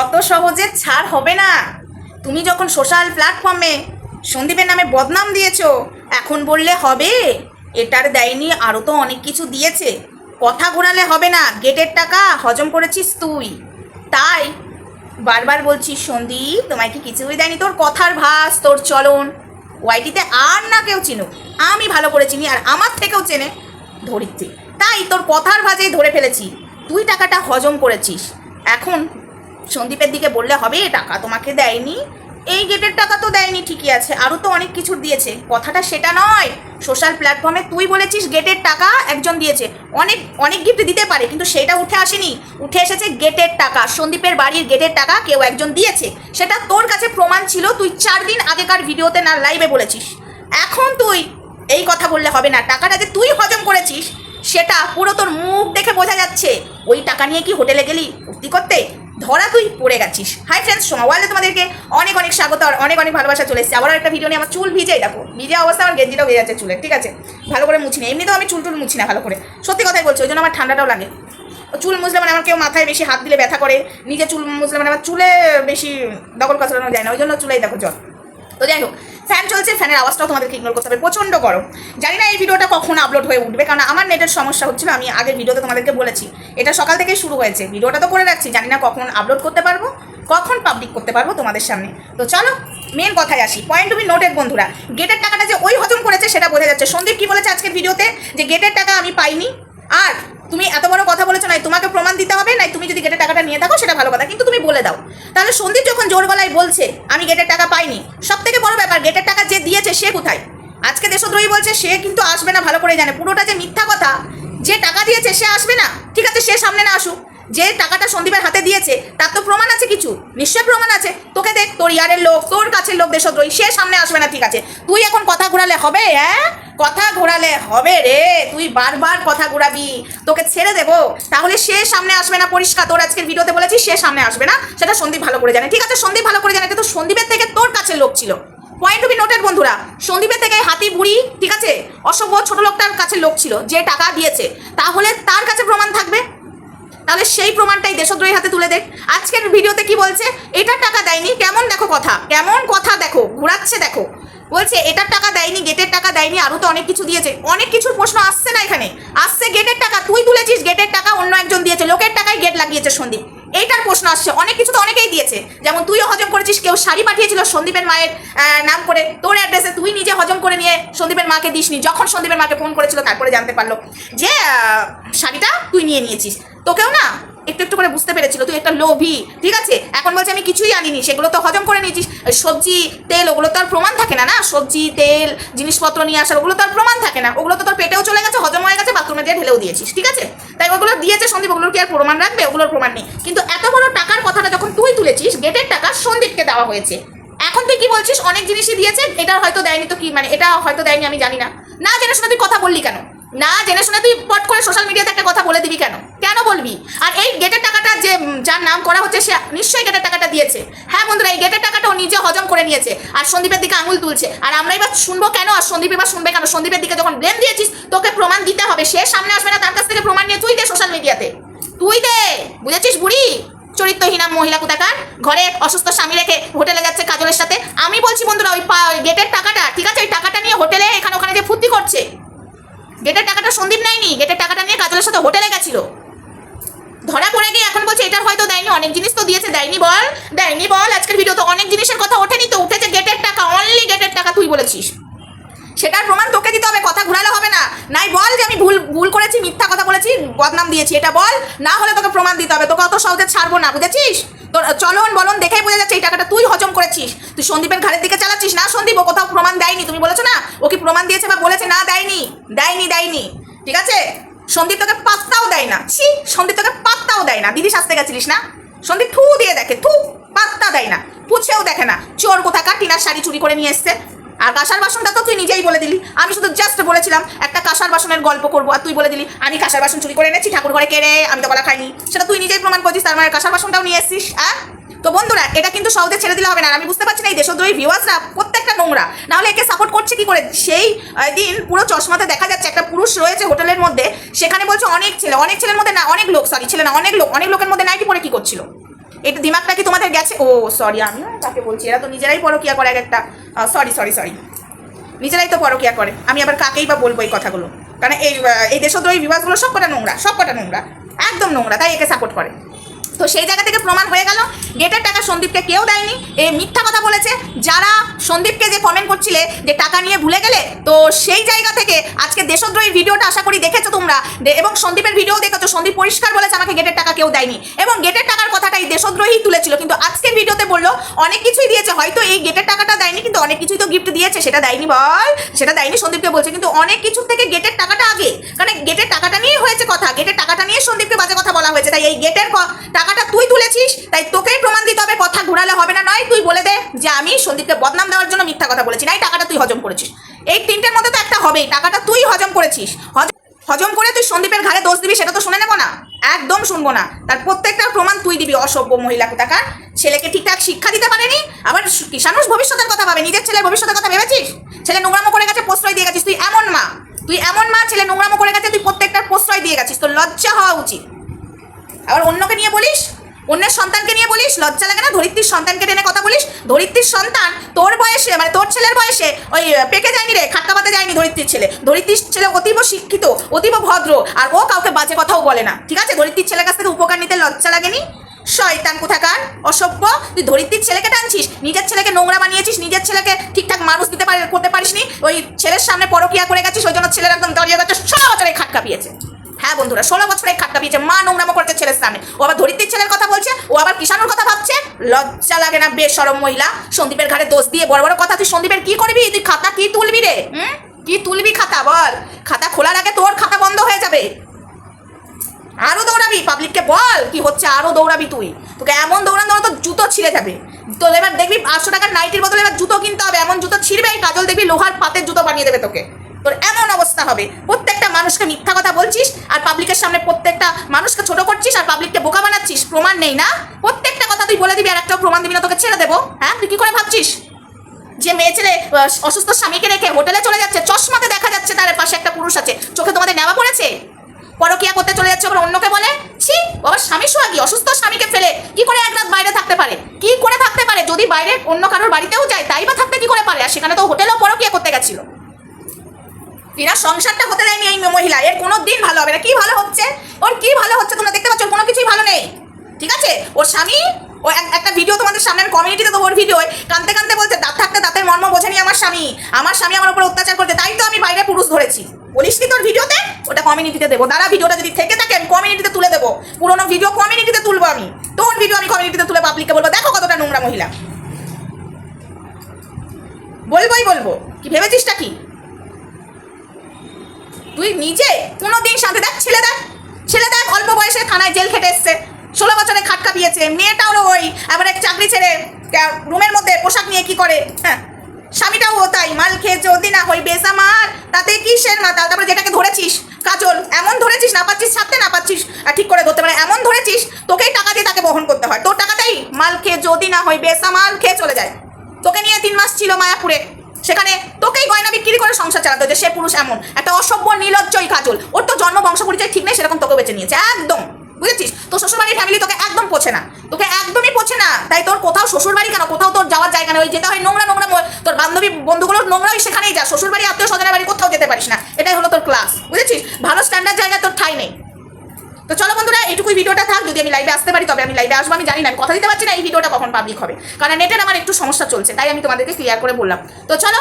অত সহজে ছাড় হবে না। তুমি যখন সোশ্যাল প্ল্যাটফর্মে সন্দীপের নামে বদনাম দিয়েছ, এখন বললে হবে। এটার দেয়নি আরও তো অনেক কিছু দিয়েছে। কথা ঘোরালে হবে না, গেটের টাকা হজম করেছিস তুই। তাই বারবার বলছি, সন্দীপ, তোমায় কি কিছুই দেয়নি তোর কথার ভাস, তোর চলন। ওয়াইটিতে আর না কেউ চিনুক, আমি ভালো করে চিনি আর আমার থেকেও চেনে ধরিত্রী। তাই তোর কথার ভাজেই ধরে ফেলেছি, তুই টাকাটা হজম করেছিস। এখন সন্দীপের দিকে বললে, হবে, টাকা তোমাকে দেয়নি? এই গেটের টাকা তো দেয়নি, ঠিকই আছে। আরও তো অনেক কিছু দিয়েছে। কথাটা সেটা নয়। সোশ্যাল প্ল্যাটফর্মে তুই বলেছিস গেটের টাকা একজন দিয়েছে। অনেক অনেক গিফট দিতে পারে, কিন্তু সেটা উঠে আসেনি। উঠে এসেছে গেটের টাকা। সন্দীপের বাড়ির গেটের টাকা কেউ একজন দিয়েছে। সেটা তোর কাছে প্রমাণ ছিল। তুই চার দিন আগেকার ভিডিওতে না লাইভে বলেছিস। এখন তুই এই কথা বললে হবে না। টাকাটা যে তুই হজম করেছিস, সেটা পুরো তোর মুখ দেখে বোঝা যাচ্ছে। ওই টাকা নিয়ে কি হোটেলে গেলি? ফুর্তি করতে? ধরা তুই পড়ে গেছিস। হাই ফ্রেন্ডস সোমা সোমাওয়ালে তোমাদেরকে অনেক অনেক স্বাগত আর অনেক অনেক ভালোবাসা চলে এসেছে। আবারও একটা ভিডিও নিয়ে আমার চুল ভিজে দেখো। ভিজে অবস্থা আমার গেঞ্জিটাও ভিজে যাচ্ছে চুলে, ঠিক আছে? ভালো করে মুছি না। এমনিতেও আমি চুল টুল মুছি না ভালো করে। সত্যি কথাই বলছি, ওই জন্য আমার ঠান্ডাটাও লাগে। চুল মুছলে মানে আমার কেউ মাথায় বেশি হাত দিলে ব্যথা করে, নিজে চুল মুছলে মানে আমার চুলে বেশি দখল কচলানো যায় না, ওই জন্য চুলেই দেখো জল তো যাই হোক ফ্যান চলছে, ফ্যানের আওয়াজটাও তোমাদেরকে ইগনোর করতে হবে। প্রচণ্ড গরম। জানি না এই ভিডিওটা কখন আপলোড হয়ে উঠবে, কারণ আমার নেটের সমস্যা হচ্ছিল, আমি আগের ভিডিওতে তোমাদেরকে বলেছি। এটা সকাল থেকেই শুরু হয়েছে। ভিডিওটা তো করে রাখছি, জানি না কখন আপলোড করতে পারব, কখন পাবলিক করতে পারব তোমাদের সামনে। তো চলো মেন কথায় আসি। পয়েন্ট টু বি নোটেড বন্ধুরা গেটের টাকাটা যে ওই হজম করেছে, সেটা বোঝা যাচ্ছে। সন্দীপ কী বলেছে আজকের ভিডিওতে? যে গেটের টাকা আমি পাইনি, আর তুমি এত বড় কথা বলেছ, নাই তোমাকে প্রমাণ দিতে হবে, নাই তুমি যদি গেটের টাকাটা নিয়ে থাকো, সেটা ভালো কথা। কিন্তু তুমি বলে দাও। তাহলে সন্দীপ যখন জোর গলায় বলছে, আমি গেটের টাকা পাইনি। সব থেকে বড় ব্যাপার গেটের টাকা যে দিয়েছে, সে কোথায়? আজকে দেশদ্রোহী বলছে, সে কিন্তু আসবে না, ভালো করে জানে। পুরোটা যে মিথ্যা কথা, যে টাকা দিয়েছে, সে আসবে না। ঠিক আছে, সে সামনে না আসুক। যে টাকাটা সন্দীপের হাতে দিয়েছে, তার তো প্রমাণ আছে কিছু। নিশ্চয় প্রমাণ আছে। তোকে দেখ, তোর ইয়ারের লোক, তোর কাছের লোক দেশদ্রোহী, সে সামনে আসবে না, ঠিক আছে। তুই এখন কথা ঘোরালে হবে হ্যাঁ? কথা ঘোরালে হবে রে, তুই বারবার কথা ঘোরাবি। তোকে ছেড়ে দেবো। তাহলে সে সামনে আসবে না, পরিষ্কার। তোর আজকের ভিডিওতে বলেছিস সে সামনে আসবে না। সেটা সন্দীপ ভালো করে জানে, ঠিক আছে? সন্দীপ ভালো করে জানে, কিন্তু সন্দীপের থেকে তোর কাছে লোক ছিল। পয়েন্ট টু বি নোটেড বন্ধুরা, সন্দীপের থেকে হাতি, বুড়ি, ঠিক আছে? অসভ্য ছোট লোকটার কাছে লোক ছিল, যে টাকা দিয়েছে। তাহলে তার কাছে প্রমাণ থাকবে তাহলে সেই প্রমাণটাই দেশদ্রোহীর হাতে তুলে দেখ আজকের ভিডিওতে কি বলছে? এটার টাকা দেয়নি, কেমন দেখো কথা? কেমন কথা দেখো? ঘোরাচ্ছে দেখো। বলছে, এটার টাকা দেয়নি, গেটের টাকা দেয়নি আরও তো অনেক কিছু দিয়েছে। অনেক কিছুর প্রশ্ন আসছে না এখানে। আসছে গেটের টাকা, তুই তুলেছিস গেটের টাকা, অন্য একজন দিয়েছে, লোকের টাকায় গেট লাগিয়েছে সন্দীপ। এইটার প্রশ্ন আসছে, অনেক কিছু তো অনেকেই দিয়েছে। যেমন তুইও হজম করেছিস, কেউ শাড়ি পাঠিয়েছিল সন্দীপের মায়ের নাম করে। তোর অ্যাড্রেসে তুই নিজে হজম করে নিয়ে সন্দীপের মাকে দিসনি। যখন সন্দীপের মাকে ফোন করেছিল, তারপরে জানতে পারল যে শাড়িটা তুই নিয়ে নিয়েছিস। তোকেও না? একটু একটু করে বুঝতে পেরেছিল, তুই একটা লোভী, ঠিক আছে? এখন বলছে, আমি কিছুই আনিনি, সেগুলো তো হজম করে নিয়েছিস। সবজি, তেল, ওগুলো তো আর প্রমাণ থাকে না না? সবজি, তেল, জিনিসপত্র নিয়ে আসার, ওগুলো তো আর প্রমাণ থাকে না। ওগুলো তো তোর পেটেও চলে গেছে, হজম হয়ে গেছে, বাথরুমে দিয়ে ঢেলেও দিয়েছিস, ঠিক আছে? তাই ওগুলো দিয়েছে সন্দীপ, ওগুলোর কি আর প্রমাণ রাখবে? ওগুলোর প্রমাণ নেই। কিন্তু এত বড় টাকার কথাটা যখন তুই তুলেছিস, গেটের টাকা সন্দীপকে দেওয়া হয়েছে। এখন তুই কি বলছিস? অনেক জিনিসই দিয়েছে, এটা হয়তো দেয়নি তো কি? মানে এটা হয়তো দেয়নি, আমি জানি না। না জেনে শুনে তুই কথা বললি কেন? না, জেনে শুনে তুই পট করে সোশ্যাল মিডিয়াতে একটা কথা বলে দিবি কেন? কেন বলবি? আর এই গেটের টাকাটা যে যার নাম করা হচ্ছে, সে নিশ্চয়ই গেটের টাকাটা দিয়েছে। হ্যাঁ বন্ধুরা, এই গেটের টাকাটা ও নিজে হজম করে নিয়েছে। আর সন্দীপের দিকে আঙুল তুলছে। আর আমরা এবার শুনব কেন? আর সন্দীপ এবার শুনবে কেন? সন্দীপের দিকে যখন ব্লেম দিয়েছিস, তোকে প্রমাণ দিতে হবে। সে সামনে আসবে না, তার কাছ থেকে প্রমাণ নিয়ে তুই দে সোশ্যাল মিডিয়াতে তুই দে! বুঝেছিস, বুড়ি? চরিত্রহীনা মহিলা কোথাকার? ঘরে অসুস্থ স্বামী রেখে হোটেলে যাচ্ছে কাজলের সাথে। আমি বলছি বন্ধুরা, ওই গেটের টাকাটা, ঠিক আছে? ওই টাকাটা নিয়ে হোটেলে এখানে ওখানে যে ফুর্তি করছে গেটের টাকাটা সন্দীপ নেয়নি গেটের টাকাটা নিয়ে কাজলের সাথে হোটেলে গেছিল। ধরা পড়ে গিয়ে এখন বলছে, এটার হয়তো দেয়নি, অনেক জিনিস তো দিয়েছে, দেয়নি বল দেয়নি বল, আজকের ভিডিও তো অনেক জিনিসের কথা ওঠেনি তো, উঠেছে গেটের টাকা অনলি গেটের টাকা তুই বলেছিস। সেটার প্রমাণ তোকে দিতে হবে, কথা ঘুরালে হবে না। নাই বল যে আমি ভুল ভুল করেছি, মিথ্যা কথা বলেছি, বদনাম দিয়েছি, এটা বল, না হলে তোকে প্রমাণ দিতে হবে, তোকে অত সহজে ছাড়বো না, বুঝেছিস? তোর, চলন বলন দেখেই বোঝা যাচ্ছে, এই টাকাটা তুই হজম করেছিস। তুই সন্দীপের ঘাড়ের দিকে চালাচ্ছিস, না সন্দীপ ও কোথাও প্রমাণ দেয়নি, তুমি বলেছ না? প্রমাণ দিয়েছে বা বলেছে, না, দেয়নি দেয়নি দেয়নি। ঠিক আছে? সন্দীপ তোকে পাত্তাও দেয় না। ছি, সন্দীপ তোকে পাত্তাও দেয় না। দিদি সাজতে গেছিলিস না? সন্দীপ থু দিয়ে দেখে, থু, পাত্তা দেয় না। পুছেও দেখে না। চোর কোথাকার, টিনার শাড়ি চুরি করে নিয়ে এসছে। আর কাঁসার বাসনটা তো তুই নিজেই বলে দিলি। আমি শুধু জাস্ট বলেছিলাম, একটা কাঁসার বাসনের গল্প করব। আর তুই বলে দিলি, আমি কাঁসার বাসন চুরি করে এনেছি ঠাকুর ঘরে কেড়ে আমি তো বলা খাইনি। সেটা তুই নিজেই প্রমাণ করছিস, তার মানে কাঁসার বাসনটাও নিয়ে এসছিস হ্যাঁ তো বন্ধুরা, এটা কিন্তু সহজে ছেড়ে দিলে হবে না। আমি বুঝতে পারছি না এই দেশদ্রোহী ভিউয়ার্সরা প্রত্যেকটা নোংরা। নাহলে একে সাপোর্ট করছে কি করে? সেই দিন পুরো চশমাতে দেখা যাচ্ছে একটা পুরুষ রয়েছে হোটেলের মধ্যে। সেখানে বলছে অনেক ছেলে, অনেক ছেলের মধ্যে না, অনেক লোক সরি ছেলে না, অনেক লোক, অনেক লোকের মধ্যে নাইটি পরে কি করছিল? এটা দিমাগটা কি তোমাদের গেছে? ও সরি আমি তাকে বলছি, এরা তো নিজেরাই পরকিয়া করে এক একটা। সরি সরি সরি নিজেরাই তো পরকিয়া করে। আমি আবার কাকেই বা বলব এই কথাগুলো? কারণ এই এই দেশদ্রোহী বিভাগগুলো সব কটা নোংরা সব কটা নোংরা, একদম নোংরা, তাই একে সাপোর্ট করে। তো সেই জায়গা থেকে প্রমাণ হয়ে গেল, গেটের টাকা সন্দীপকে কেউ দেয়নি। এ মিথ্যা কথা বলেছে, যারা সন্দীপকে যে কমেন্ট করছিলে যে টাকা নিয়ে ভুলে গেলে, তো সেই জায়গা থেকে আজকে দেশদ্রোহী ভিডিওটা আশা করি দেখেছ তোমরা। এবং সন্দীপের ভিডিও দেখেছ, সন্দীপ পরিষ্কার বলেছে আমাকে গেটের টাকা কেউ দেয়নি। এবং গেটের টাকার কথাটাই দেশদ্রোহী তুলেছিল, কিন্তু আজকের ভিডিওতে বলল, অনেক কিছুই দিয়েছে, হয়তো এই গেটের টাকাটা দেয়নি, কিন্তু অনেক কিছুই তো গিফট দিয়েছে, সেটা দেয়নি বল, সেটা দেয়নি সন্দীপকে বলছে, কিন্তু অনেক কিছুর থেকে গেটের টাকাটা আগে, কারণ গেটের টাকাটা নিয়ে হয়েছে কথা, গেটের টাকাটা নিয়ে সন্দীপকে বাজে কথা বলা হয়েছে, তাই এই গেটের টাকাটা তুই তুলেছিস, তাই তোকেই প্রমাণ দিতে হবে, কথা ঘুরালে হবে না, নয়, তুই বলে দে যে আমি সন্দীপকে বদনাম দেওয়ার জন্য মিথ্যা কথা বলেছি, না, এই টাকাটা তুই হজম করেছিস। এই তিনটের মধ্যে তো একটা হবেই, টাকাটা তুই হজম করেছিস হজম হজম করে তুই সন্দীপের ঘাড়ে দোষ দিবি, সেটা তো শুনে নেব না। একদম শুনব না। তার প্রত্যেকটা প্রমাণ তুই দিবি, অসভ্য মহিলা কোথাকার। ছেলেকে ঠিকঠাক শিক্ষা দিতে পারেনি, আবার কিষানুষ ভবিষ্যতের কথা ভাবে, নিজের ছেলের ভবিষ্যতের কথা ভেবেছিস? ছেলে নোংরামো করে গেছে, প্রশ্রয় দিয়ে গেছিস, তুই এমন মা। তুই এমন মা, ছেলে নোংরামো করে গেছে, তুই প্রত্যেকটা প্রশ্রয় দিয়ে গেছিস, তোর লজ্জা হওয়া উচিত। আবার অন্যকে নিয়ে বলিস অন্যের সন্তানকে নিয়ে বলিস, লজ্জা লাগে না? ধরিত্রীর সন্তানকে টেনে কথা বলিস? ধরিত্রীর সন্তান তোর বয়সে মানে তোর ছেলের বয়সে, ওই পেকে যায়নি রে খাট্টা পাতে যায়নি ধরিত্রীর ছেলে। ধরিত্রীর ছেলে অতীব শিক্ষিত, অতীব ভদ্র, আর ও কাউকে বাজে কথাও বলে না। ঠিক আছে? ধরিত্রীর ছেলের কাছ থেকে উপকার নিতে লজ্জা লাগেনি? শয়তান কোথাকার? অসভ্য? তুই ধরিত্রীর ছেলেকে টানছিস? নিজের ছেলেকে নোংরা বানিয়েছিস? নিজের ছেলেকে ঠিকঠাক মানুষ দিতে পারে, করতে পারিসনি? ওই ছেলের সামনে পরকিয়া করে গেছিস? ওই জন্য ছেলের একদম দাঁড়িয়ে গেছে ষোলো বছরে খাট হ্যাঁ বন্ধুরা, ষোলো বছরে খাট কাঁপিয়েছে। মা নোংরামো করছে ছেলের সামনে। ও আবার ধরিত্রীর ছেলের কথা বলছে, ও আবার কিষানুর কথা ভাবছে? লজ্জা লাগে না বেসরম মহিলা। সন্দীপের ঘাড়ে দোষ দিয়ে বড় বড় কথা, তুই সন্দীপের কি করবি? তুই খাতা কি তুলবি রে? হুম? কি তুলবি খাতা? বল। খাতা খোলার আগে তোর খাতা বন্ধ হয়ে যাবে। আরও দৌড়াবি পাবলিককে বল কি হচ্ছে, আরও দৌড়াবি তুই। তোকে এমন দৌড়ান দৌড়ানো তো জুতো ছিঁড়ে যাবে। তো এবার দেখবি, পাঁচশো টাকার নাইটির বদলে এবার জুতো কিনতে হবে। এমন জুতো ছিঁড়বে কাজল দেখবি লোহার পাতের জুতো বানিয়ে দেবে তোকে। তোর এমন অবস্থা হবে। প্রত্যেকটা মানুষকে মিথ্যা কথা বলছিস আর পাবলিকের সামনে প্রত্যেকটা মানুষকে ছোট করছিস আর পাবলিককে বোকা বানাচ্ছিস, প্রমাণ নেই না? প্রত্যেকটা কথা তুই বলে দিবি আর একটাও প্রমাণ দিবি না, তোকে ছেড়ে দেবো। হ্যাঁ তুই কি করে ভাবছিস? যে মেয়ে ছেলে অসুস্থ স্বামীকে রেখে হোটেলে চলে যাচ্ছে, চশমাতে দেখা যাচ্ছে তার পাশে একটা পুরুষ আছে, চোখে তোমাদের নেওয়া পড়েছে? পরকিয়া করতে চলে যাচ্ছে, আবার অন্যকে বলে, ছি, বাবা, স্বামী সোহাগী, অসুস্থ স্বামীকে ফেলে, কি করে এক রাত বাইরে থাকতে পারে? কি করে থাকতে পারে? যদি বাইরে অন্য কারোর বাড়িতেও যায়, তাই বা থাকতে কি করে পারে? আর সেখানে তো হোটেলেও পরকিয়া করতে গেছিল। এরা সংসারটা হতে দেয়নি এই মহিলা। এর কোনো দিন ভালো হবে না। কি ভালো হচ্ছে? ওর কি ভালো হচ্ছে তোমরা দেখতে পাচ্ছ? কোনো কিছুই ভালো নেই। ঠিক আছে? ওর স্বামী, ও এক- একটা ভিডিও তোমাদের সামনে কমিউনিটিতে তো ওর ভিডিও কানতে কানতে বলছে, দাঁত থাকতে দাঁতের মর্ম বোঝেনি আমার স্বামী। আমার স্বামী আমার উপর অত্যাচার করতে তাই তো আমি বাইরে পুরুষ ধরেছি। বলিস কি তোর ভিডিওতে ওটা কমিউনিটিতে দেবো। দাঁড়া ভিডিওটা যদি থেকে থাকে, আমি কমিউনিটিতে তুলে দেবো পুরোনো ভিডিও কমিউনিটিতে তুলবো আমি তোর ভিডিও আমি কমিউনিটিতে তুলে পাবলিককে বলব দেখো কতটা নোংরা মহিলা বলবোই বলব কি ভেবেছিসটা কি তুই নিজে কোনোদিন শান্তি দেখ ছেলে দেখ ছেলে দেখ অল্প বয়সে থানায় জেল খেটে এসছে ষোলো বছরে খাট কাঁপিয়েছে মেয়েটাও ওই আবার এক চাকরি ছেড়ে রুমের মধ্যে পোশাক নিয়ে কি করে? হ্যাঁ স্বামীটাও ও তাই মাল খেয়ে যদি না হই বেসামার তাতে কিসের মাতাল? তারপরে যেটাকে ধরেছিস, কাজল, এমন ধরেছিস, না পাচ্ছিস, ছাড়তে না পাচ্ছিস, আর ঠিক করে ধরতে পারে, এমন ধরেছিস, তোকেই টাকা দিয়ে তাকে বহন করতে হয়। তোর টাকাটাই মাল খেয়ে যদি না হয় বেসামাল খেয়ে চলে যায়। তোকে নিয়ে তিন মাস ছিল মায়াপুরে। সেখানে তোকেই গয়না বিক্রি করে সংসার চালাতে হচ্ছে সে পুরুষ এমন। একটা অসভ্য, নির্লজ্জই কাজল। ওর তো জন্ম বংশ পরিচয় ঠিক নেই, সেরকম তোকে বেঁচে নিয়েছে, একদম। বুঝেছিস? তোর শ্বশুরবাড়ির ফ্যামিলি তোকে একদম পোছে না। তোকে একদমই পোছে না। তাই তোর কোথাও শ্বশুরবাড়ি কেন? কোথাও তোর যাওয়ার জায়গা নেই। যেতে হয় নোংরা নোংরা তোর বান্ধবী বন্ধুগুলোর নোংরা ওই সেখানেই যা শ্বশুরবাড়ি, আত্মীয় স্বজনের বাড়ি কোথাও যেতে পারিস না। এটাই হলো তোর ক্লাস বুঝেছিস? ভালো স্ট্যান্ডার্ড জায়গায় তোর ঠাই নেই। তো চলো বন্ধুরা, এইটুকুই ভিডিওটা থাক, যদি আমি লাইভে আসতে পারি, তবে আমি লাইভে আসব, আমি জানি না, আমি কথা দিতে পারছি না, এই ভিডিওটা কখন পাবলিক হবে। কারণ নেটের আমার একটু সমস্যা চলছে, তাই আমি তোমাদেরকে ক্লিয়ার করে বললাম। তো চলো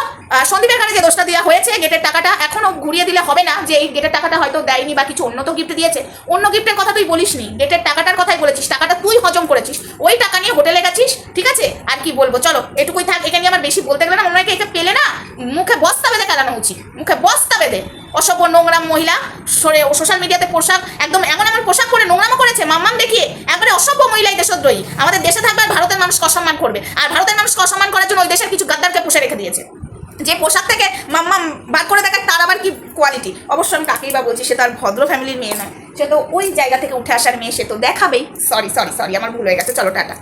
সন্দীপের কাছে যে দোষটা দেওয়া হয়েছে গেটের টাকাটা এখনও ঘুরিয়ে দিলে হবে না, যে এই গেটের টাকাটা হয়তো দেয়নি বা কিছু অন্য তো গিফট দিয়েছে, অন্য গিফটের কথা তুই বলিসনি গেটের টাকাটার কথাই বলেছিস, টাকাটা তুই হজম করেছিস, ওই টাকা নিয়ে হোটেলে গেছিস, ঠিক আছে? আর কি বলব, চলো, এটুকুই থাক এখানে আমার বেশি বলতে গেলে না হয় একে পেলে না, মুখে বস্তা বেঁধে কেলানো উচিত, মুখে বস্তা বেঁধে, অসভ্য নোংরা মহিলা সোশ্যাল মিডিয়াতে পোশাক, একদম এমন এমন পোশাক পরে নোংরামো করেছে? মাম্মাম দেখিয়ে। একবারে অসভ্য মহিলাই দেশদ্রোহী। আমাদের দেশে থাকবে আর ভারতের মানুষকে অসম্মান করবে। আর ভারতের মানুষকে অসম্মান করার জন্য ওই দেশের কিছু গাদ্দারকে পুষে রেখে দিয়েছে। যে পোশাক থেকে মাম্মাম বার করে দেখায় তার আবার কি কোয়ালিটি অবশ্য আমি কাকেই বা বলছি, সে তার ভদ্র ফ্যামিলির মেয়ে নয়। সে তো ওই জায়গা থেকে উঠে আসার মেয়ে, সে তো দেখাবেই। সরি সরি সরি আমার ভুল হয়ে গেছে। চলো, টাটা।